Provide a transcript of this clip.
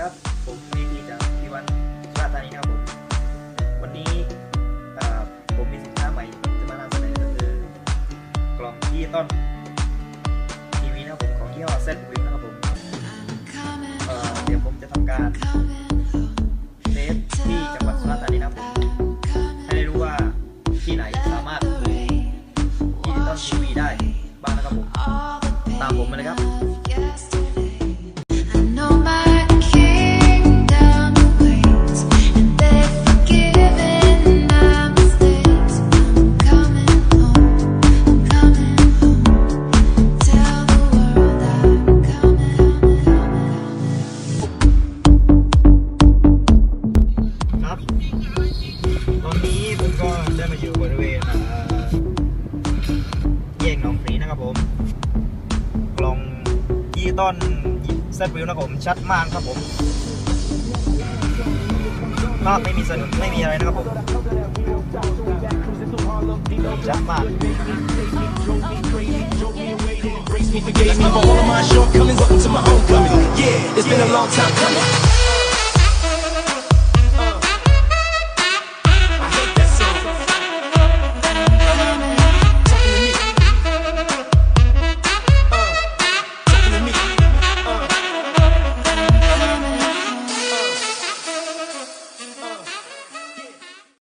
ครับ ผมวีพีจากพีวันสุราษฎร์ธานีนะครับผม วันนี้เอ่อผมมีสินค้าใหม่จะมานำเสนอก็คือกล่องที่ต้นทีวีนะครับผมของยี่ห้อเซตวิวนะครับผมเเดี๋ยวผมจะทำการเทสที่จังหวัดสุราษฎร์ธานีนะครับผมให้ได้รู้ว่าที่ไหนสามารถที่ติดตั้งทีวีได้บ้างนะครับผม ตามผมมาเลยครับ นี้ผมก็ได้มาอยู่บริเวณแยกหนองปรีนะครับผมกล่องยี่ต้นเซตวิวนะครับผมชัดมากครับผมภาพไม่มีสะดุดไม่มีอะไรนะครับผมชัดมาก Grace me, forgave me for all of my shortcomings. Welcome to my homecoming. Yeah, it's been a long time coming.